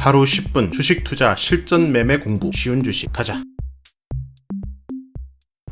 하루 10분 주식 투자 실전 매매 공부 쉬운 주식 가자.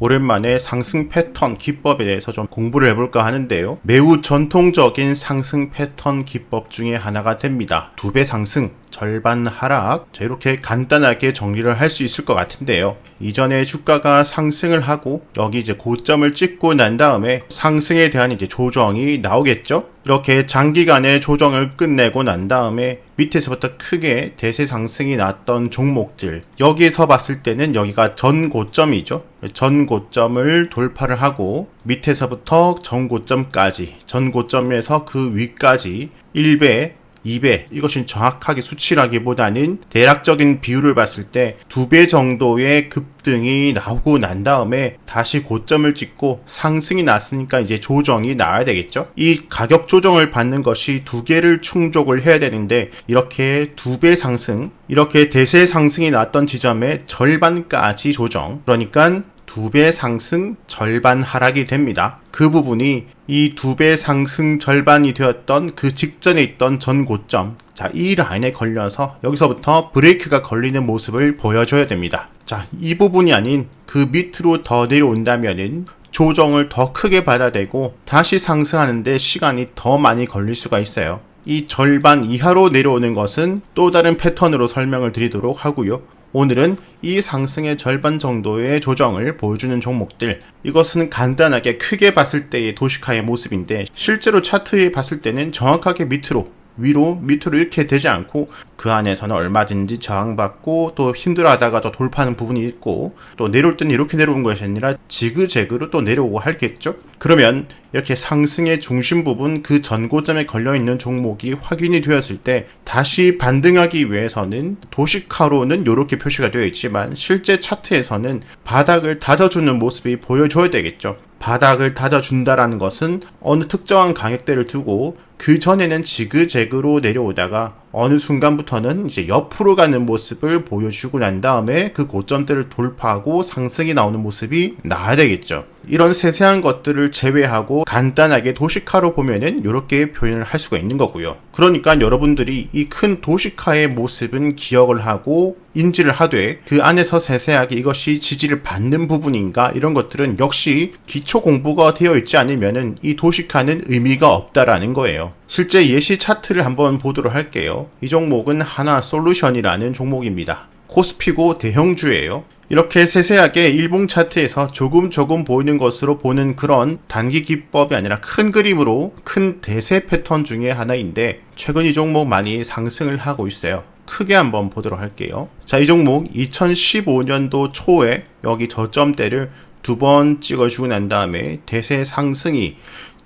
오랜만에 상승 패턴 기법에 대해서 좀 공부를 해볼까 하는데요. 매우 전통적인 상승 패턴 기법 중에 하나가 됩니다. 두 배 상승, 절반 하락. 자, 이렇게 간단하게 정리를 할 수 있을 것 같은데요. 이전에 주가가 상승을 하고 여기 이제 고점을 찍고 난 다음에 상승에 대한 이제 조정이 나오겠죠? 이렇게 장기간의 조정을 끝내고 난 다음에 밑에서부터 크게 대세 상승이 났던 종목들 여기에서 봤을 때는 여기가 전 고점이죠 전 고점을 돌파를 하고 밑에서부터 전 고점까지 전 고점에서 그 위까지 1배 2배 이것이 정확하게 수치라기보다는 대략적인 비율을 봤을 때두배 정도의 급등이 나오고 난 다음에 다시 고점을 찍고 상승이 났으니까 이제 조정이 나와야 되겠죠? 이 가격 조정을 받는 것이 두 개를 충족을 해야 되는데 이렇게 두 배 상승 이렇게 대세 상승이 났던 지점에 절반까지 조정. 그러니까 두 배 상승 절반 하락이 됩니다. 그 부분이 이 두 배 상승 절반이 되었던 그 직전에 있던 전 고점. 자, 이 라인에 걸려서 여기서부터 브레이크가 걸리는 모습을 보여줘야 됩니다. 자, 이 부분이 아닌 그 밑으로 더 내려온다면은 조정을 더 크게 받아대고 다시 상승하는데 시간이 더 많이 걸릴 수가 있어요. 이 절반 이하로 내려오는 것은 또 다른 패턴으로 설명을 드리도록 하고요. 오늘은 이 상승의 절반 정도의 조정을 보여주는 종목들. 이것은 간단하게 크게 봤을 때의 도시카의 모습인데 실제로 차트에 봤을 때는 정확하게 밑으로 위로 밑으로 이렇게 되지 않고 그 안에서는 얼마든지 저항받고 또 힘들어하다가 또 돌파하는 부분이 있고 또 내려올 때는 이렇게 내려온 것이 아니라 지그재그로 또 내려오고 할겠죠? 그러면 이렇게 상승의 중심 부분 그 전고점에 걸려 있는 종목이 확인이 되었을 때 다시 반등하기 위해서는 도시카로는 이렇게 표시가 되어 있지만 실제 차트에서는 바닥을 다져주는 모습이 보여줘야 되겠죠? 바닥을 다져준다라는 것은 어느 특정한 가격대를 두고 그 전에는 지그재그로 내려오다가 어느 순간부터는 이제 옆으로 가는 모습을 보여주고 난 다음에 그 고점대를 돌파하고 상승이 나오는 모습이 나야 되겠죠. 이런 세세한 것들을 제외하고 간단하게 도시카로 보면은 이렇게 표현을 할 수가 있는 거고요. 그러니까 여러분들이 이 큰 도시카의 모습은 기억을 하고 인지를 하되 그 안에서 세세하게 이것이 지지를 받는 부분인가 이런 것들은 역시 기초 공부가 되어 있지 않으면은 이 도시카는 의미가 없다라는 거예요. 실제 예시 차트를 한번 보도록 할게요. 이 종목은 하나 솔루션이라는 종목입니다. 코스피고 대형주예요. 이렇게 세세하게 일봉 차트에서 조금 조금 보이는 것으로 보는 그런 단기 기법이 아니라 큰 그림으로 큰 대세 패턴 중에 하나인데 최근 이 종목 많이 상승을 하고 있어요. 크게 한번 보도록 할게요. 자, 이 종목 2015년도 초에 여기 저점대를 두 번 찍어주고 난 다음에 대세 상승이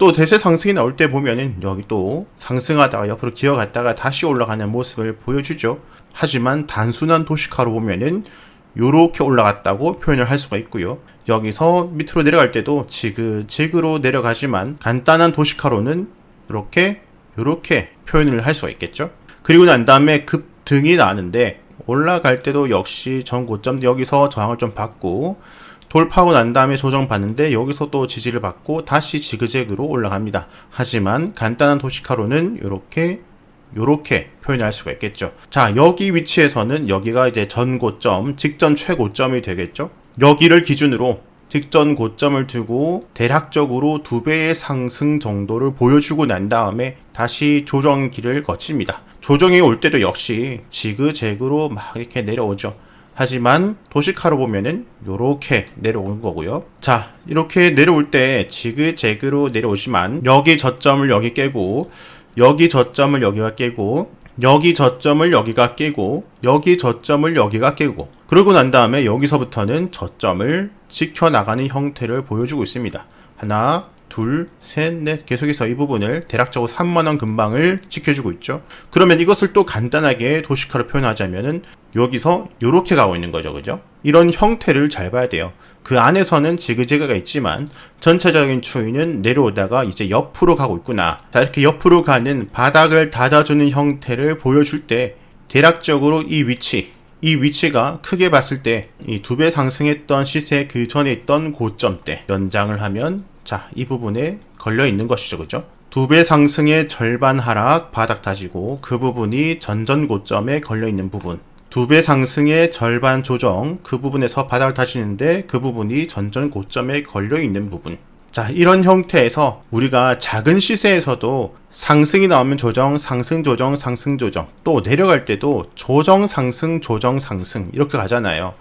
또 대세 상승이 나올 때 보면은 여기 또 상승하다가 옆으로 기어갔다가 다시 올라가는 모습을 보여주죠. 하지만 단순한 도시카로 보면은 요렇게 올라갔다고 표현을 할 수가 있고요. 여기서 밑으로 내려갈 때도 지그재그로 내려가지만 간단한 도시카로는 이렇게 요렇게 표현을 할 수가 있겠죠. 그리고 난 다음에 급등이 나는데 올라갈 때도 역시 전 고점 여기서 저항을 좀 받고 돌파하고 난 다음에 조정받는데 여기서 또 지지를 받고 다시 지그재그로 올라갑니다. 하지만 간단한 도시카로는 이렇게 요렇게 표현할 수가 있겠죠. 자, 여기 위치에서는 여기가 이제 전 고점, 직전 최고점이 되겠죠. 여기를 기준으로 직전 고점을 두고 대략적으로 두 배의 상승 정도를 보여주고 난 다음에 다시 조정기를 거칩니다. 조정이 올 때도 역시 지그재그로 막 이렇게 내려오죠. 하지만 도시카로 보면은 요렇게 내려오는 거고요. 자, 이렇게 내려올 때 지그재그로 내려오지만 여기 저점을 여기 깨고 여기 저점을 여기가 깨고 여기 저점을 여기가 깨고 여기 저점을 여기가 깨고 그러고 난 다음에 여기서부터는 저점을 지켜나가는 형태를 보여주고 있습니다. 하나, 둘, 셋, 넷 계속해서 이 부분을 대략적으로 3만원 근방을 지켜주고 있죠. 그러면 이것을 또 간단하게 도시카로 표현하자면 은 여기서 이렇게 가고 있는 거죠. 그죠? 이런 형태를 잘 봐야 돼요. 그 안에서는 지그재그가 있지만 전체적인 추이는 내려오다가 이제 옆으로 가고 있구나. 자, 이렇게 옆으로 가는 바닥을 닫아주는 형태를 보여줄 때 대략적으로 이 위치, 이 위치가 크게 봤을 때 이 두 배 상승했던 시세 그 전에 있던 고점대 연장을 하면 자, 이 부분에 걸려 있는 것이죠. 그죠? 두 배 상승의 절반 하락 바닥 다지고 그 부분이 전전 고점에 걸려 있는 부분. 두 배 상승의 절반 조정 그 부분에서 바닥을 다지는데 그 부분이 전전 고점에 걸려 있는 부분. 자, 이런 형태에서 우리가 작은 시세에서도 상승이 나오면 조정, 상승 조정, 상승 조정. 또 내려갈 때도 조정 상승 조정 상승 이렇게 가잖아요.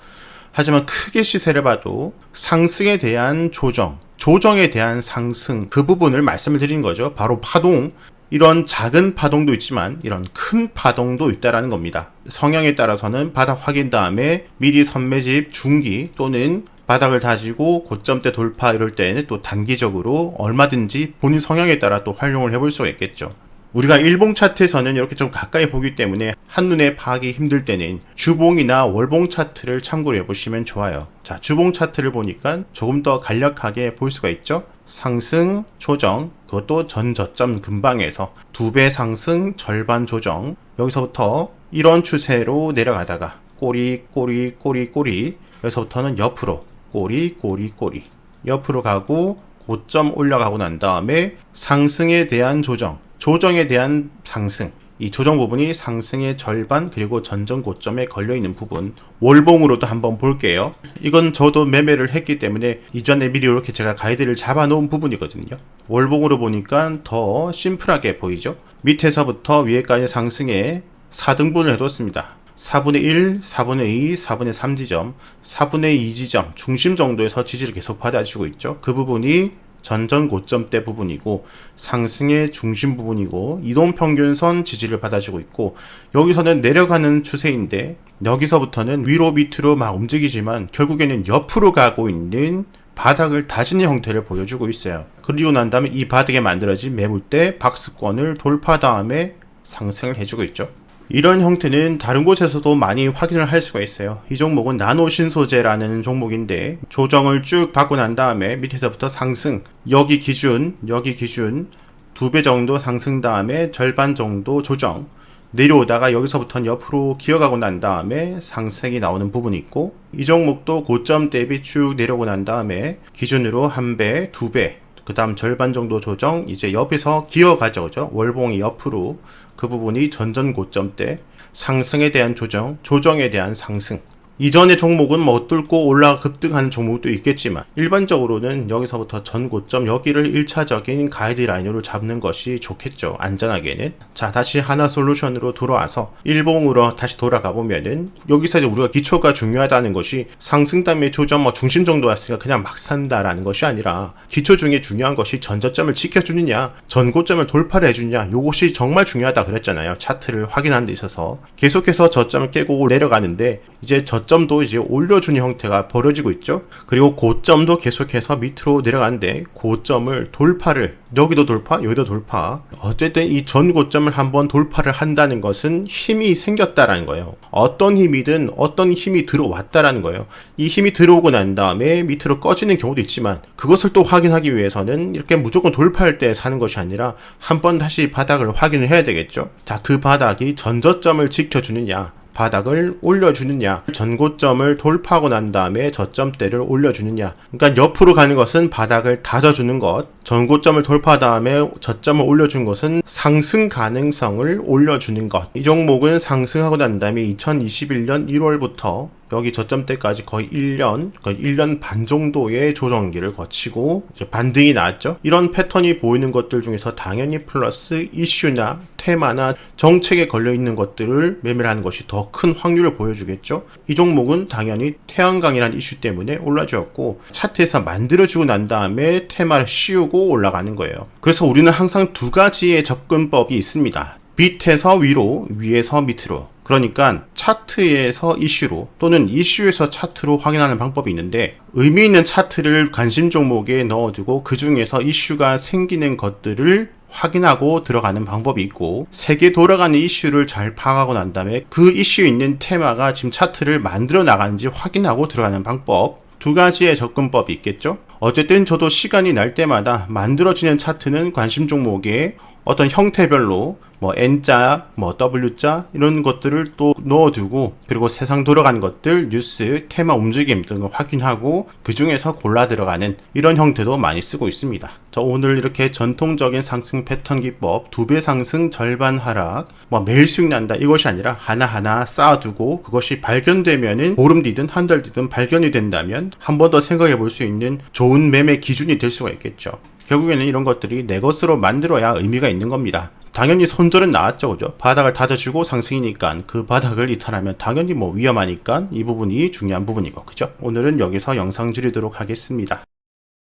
하지만 크게 시세를 봐도 상승에 대한 조정, 조정에 대한 상승 그 부분을 말씀을 드린 거죠. 바로 파동. 이런 작은 파동도 있지만 이런 큰 파동도 있다라는 겁니다. 성향에 따라서는 바닥 확인 다음에 미리 선매집 중기 또는 바닥을 다지고 고점대 돌파 이럴 때에는 또 단기적으로 얼마든지 본인 성향에 따라 또 활용을 해볼 수가 있겠죠. 우리가 일봉 차트에서는 이렇게 좀 가까이 보기 때문에 한눈에 파악이 힘들 때는 주봉이나 월봉 차트를 참고를 해보시면 좋아요. 자, 주봉 차트를 보니까 조금 더 간략하게 볼 수가 있죠. 상승, 조정, 그것도 전 저점 근방에서 두 배 상승, 절반 조정. 여기서부터 이런 추세로 내려가다가 꼬리, 꼬리, 꼬리, 꼬리. 여기서부터는 옆으로 꼬리, 꼬리, 꼬리. 옆으로 가고 고점 올라가고 난 다음에 상승에 대한 조정. 조정에 대한 상승. 이 조정 부분이 상승의 절반 그리고 전전 고점에 걸려 있는 부분 월봉으로도 한번 볼게요. 이건 저도 매매를 했기 때문에 이전에 미리 이렇게 제가 가이드를 잡아 놓은 부분이거든요. 월봉으로 보니까 더 심플하게 보이죠. 밑에서부터 위에까지 상승에 4등분을 해뒀습니다. 4분의 1, 4분의 2, 4분의 3 지점, 4분의 2 지점 중심 정도에서 지지를 계속 받아주고 있죠. 그 부분이 전전 고점대 부분이고 상승의 중심 부분이고 이동 평균선 지지를 받아주고 있고 여기서는 내려가는 추세인데 여기서부터는 위로 밑으로 막 움직이지만 결국에는 옆으로 가고 있는 바닥을 다지는 형태를 보여주고 있어요. 그리고 난 다음에 이 바닥에 만들어진 매물대 박스권을 돌파 다음에 상승을 해주고 있죠. 이런 형태는 다른 곳에서도 많이 확인을 할 수가 있어요. 이 종목은 나노 신소재라는 종목인데 조정을 쭉 받고 난 다음에 밑에서부터 상승, 여기 기준, 여기 기준 두 배 정도 상승 다음에 절반 정도 조정 내려오다가 여기서부터는 옆으로 기어가고 난 다음에 상승이 나오는 부분이 있고 이 종목도 고점 대비 쭉 내려오고 난 다음에 기준으로 한 배, 두 배, 그 다음 절반 정도 조정 이제 옆에서 기어가죠. 그죠? 월봉이 옆으로 그 부분이 전전 고점 때 상승에 대한 조정 조정에 대한 상승 이전의 종목은 뭐 뚫고 올라 급등하는 종목도 있겠지만 일반적으로는 여기서부터 전 고점 여기를 1차적인 가이드라인으로 잡는 것이 좋겠죠. 안전하게는. 자, 다시 하나 솔루션으로 돌아와서 일봉으로 다시 돌아가 보면은 여기서 이제 우리가 기초가 중요하다는 것이 상승 다음에 조점 뭐 중심 정도 왔으니까 그냥 막 산다라는 것이 아니라 기초 중에 중요한 것이 전저점을 지켜주느냐, 전고점을 돌파를 해주느냐, 요것이 정말 중요하다 그랬잖아요. 차트를 확인하는 데 있어서 계속해서 저점을 깨고 내려가는데 이제 저점 저점도 이제 올려주는 형태가 벌어지고 있죠. 그리고 고점도 계속해서 밑으로 내려가는데 고점을 돌파를 여기도 돌파, 여기도 돌파. 어쨌든 이 전 고점을 한번 돌파를 한다는 것은 힘이 생겼다라는 거예요. 어떤 힘이든 어떤 힘이 들어왔다라는 거예요. 이 힘이 들어오고 난 다음에 밑으로 꺼지는 경우도 있지만 그것을 또 확인하기 위해서는 이렇게 무조건 돌파할 때 사는 것이 아니라 한번 다시 바닥을 확인을 해야 되겠죠. 자, 그 바닥이 전저점을 지켜주느냐, 바닥을 올려주느냐 전고점을 돌파하고 난 다음에 저점대를 올려주느냐. 그러니까 옆으로 가는 것은 바닥을 다져주는 것 전고점을 돌파 다음에 저점을 올려준 것은 상승 가능성을 올려주는 것. 이 종목은 상승하고 난 다음에 2021년 1월부터 여기 저점대까지 거의 1년, 거의 1년 반 정도의 조정기를 거치고 반등이 나왔죠. 이런 패턴이 보이는 것들 중에서 당연히 플러스 이슈나 테마나 정책에 걸려 있는 것들을 매매를 하는 것이 더 큰 확률을 보여주겠죠. 이 종목은 당연히 태양광이라는 이슈 때문에 올라주었고 차트에서 만들어주고 난 다음에 테마를 씌우고 올라가는 거예요. 그래서 우리는 항상 두 가지의 접근법이 있습니다. 밑에서 위로, 위에서 밑으로. 그러니까 차트에서 이슈로 또는 이슈에서 차트로 확인하는 방법이 있는데 의미 있는 차트를 관심 종목에 넣어두고 그 중에서 이슈가 생기는 것들을 확인하고 들어가는 방법이 있고 세계 돌아가는 이슈를 잘 파악하고 난 다음에 그 이슈에 있는 테마가 지금 차트를 만들어 나가는지 확인하고 들어가는 방법 두 가지의 접근법이 있겠죠. 어쨌든 저도 시간이 날 때마다 만들어지는 차트는 관심 종목에 어떤 형태별로 뭐 N자, 뭐 W자 이런 것들을 또 넣어두고 그리고 세상 돌아가는 것들, 뉴스, 테마 움직임 등을 확인하고 그 중에서 골라 들어가는 이런 형태도 많이 쓰고 있습니다. 자, 오늘 이렇게 전통적인 상승 패턴 기법 두 배 상승 절반 하락 뭐 매일 수익 난다 이것이 아니라 하나하나 쌓아두고 그것이 발견되면은 보름 뒤든 한 달 뒤든 발견이 된다면 한 번 더 생각해 볼 수 있는 좋은 매매 기준이 될 수가 있겠죠. 결국에는 이런 것들이 내 것으로 만들어야 의미가 있는 겁니다. 당연히 손절은 나왔죠, 그죠? 바닥을 다져주고 상승이니까 그 바닥을 이탈하면 당연히 뭐 위험하니까 이 부분이 중요한 부분이고, 그죠? 오늘은 여기서 영상 줄이도록 하겠습니다.